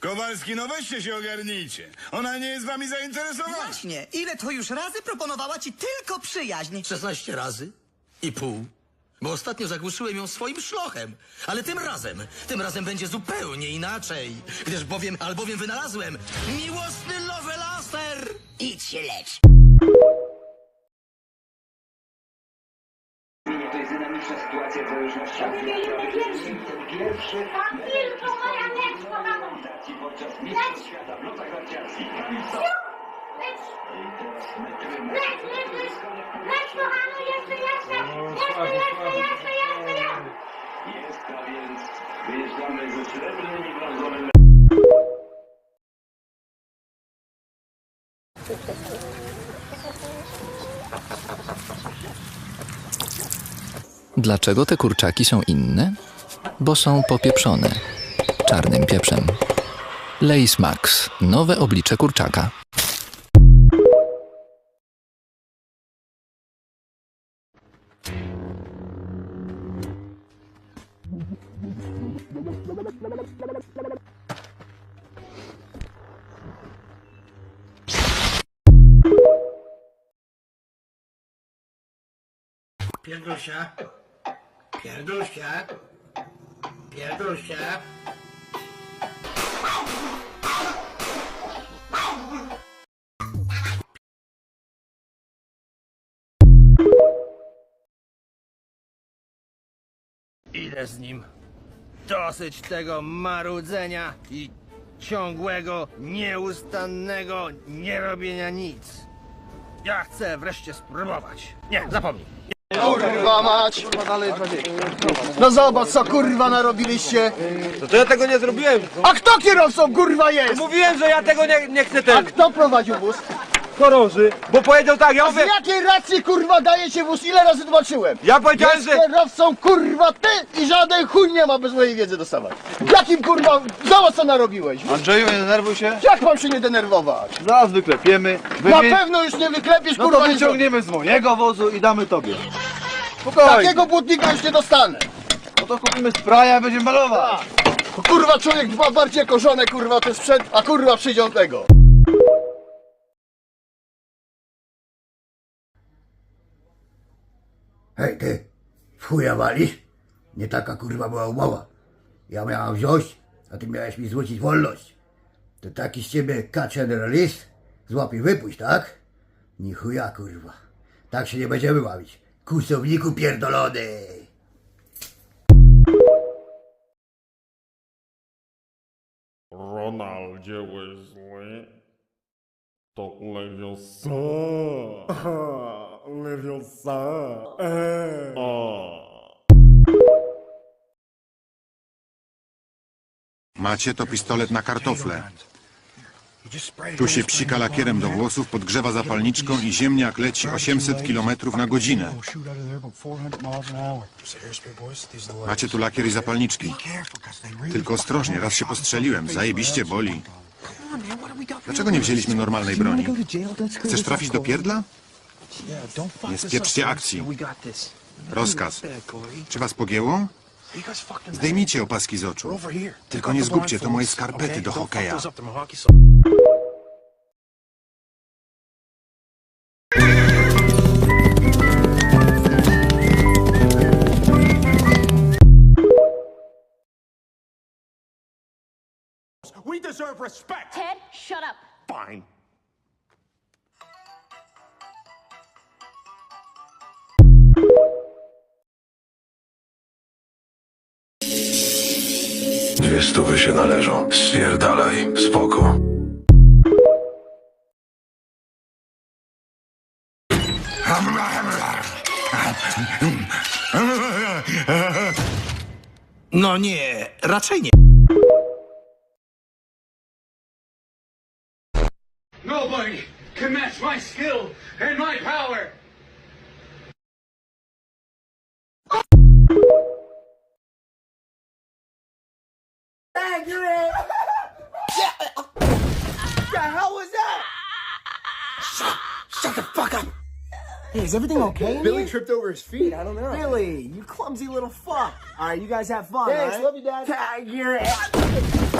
Kowalski, no weźcie się ogarnijcie. Ona nie jest wami zainteresowana. Właśnie, ile to już razy proponowała ci tylko przyjaźń? 16 razy i pół. Bo ostatnio zagłuszyłem ją swoim szlochem. Ale tym razem, tym razem będzie zupełnie inaczej. Gdyż bowiem, albowiem wynalazłem miłosny nowy laser! Idź się lecz. Dynamiczna sytuacja w zależności od Ten pierwszy Tam tylko moja miecz, kochana. akcji podczas Mistrzostw Świata w lotach narciarskich. Kamil. Leć, leć, leć, leć, kochany, jeszcze, jeszcze, jeszcze, jeszcze, jeszcze, jeszcze, jeszcze. Jest, a więc wyjeżdżamy ze srebrnym i brązowym Dlaczego te kurczaki są inne? Bo są popieprzone czarnym pieprzem. Lace Max nowe oblicze kurczaka. Pierdolsia. Pierdolsia. Pierdolsia. Idę z nim. Dosyć tego marudzenia i ciągłego, nieustannego nierobienia nic. Ja chcę wreszcie spróbować. Nie, zapomnij. Kurwa mać! No zobacz co kurwa narobiliście! No to ja tego nie zrobiłem. A kto kierowcą kurwa jest? Mówiłem, że ja tego nie, nie chcę A ten kto prowadził wóz? chorąży, bo powiedział tak, ja Z mówię, jakiej racji kurwa dajecie wóz? Ile razy tłumaczyłem? ja powiedziałem, Jest że... kierowcą kurwa ty i żaden chuj nie ma bez mojej wiedzy dostawać. Jakim kurwa, zobacz co narobiłeś? Andrzeju, nie denerwuj się. Jak mam się nie denerwować? Zaraz wyklepiemy. Na Wymień... pewno już nie wyklepiesz No kurwa to nie wyciągniemy z mojego wozu i damy tobie. Spokojnie. Takiego błotnika już nie dostanę. No to kupimy spraya i będziemy malować. Kurwa człowiek dba bardziej jako żonę kurwa ten sprzęt, a kurwa przyjdzie on tego. Hej ty, w chuja walisz? Nie taka kurwa była umowa. Ja miałam wziąć, a ty miałeś mi zwrócić wolność. To taki z ciebie catch and release? Złap i wypuść, tak? Ni chuja kurwa. Tak się nie będziemy bawić. Kusowniku pierdolony! Ronaldzie Wesley to Leviosa. Leviosa. Macie to pistolet na kartofle. Tu się psika lakierem do włosów, podgrzewa zapalniczką i ziemniak leci 800 km na godzinę. Macie tu lakier i zapalniczki. Tylko ostrożnie, raz się postrzeliłem, zajebiście boli. Dlaczego nie wzięliśmy normalnej broni? Chcesz trafić do pierdla? Nie spieprzcie akcji. Rozkaz. Czy was pogięło? Zdejmijcie opaski z oczu. Tylko nie zgubcie, to moje skarpety do hokeja. We deserve respect. Ted, shut up. Fine. Dwie stówy się należą. Spierdalaj, spoko. No nie, raczej nie. Nobody can match my skill and my power. Hey, is everything okay? Billy tripped over his feet. I don't know. Billy, You clumsy little fuck. All right, you guys have fun. Thanks, love you, Dad. Tiger.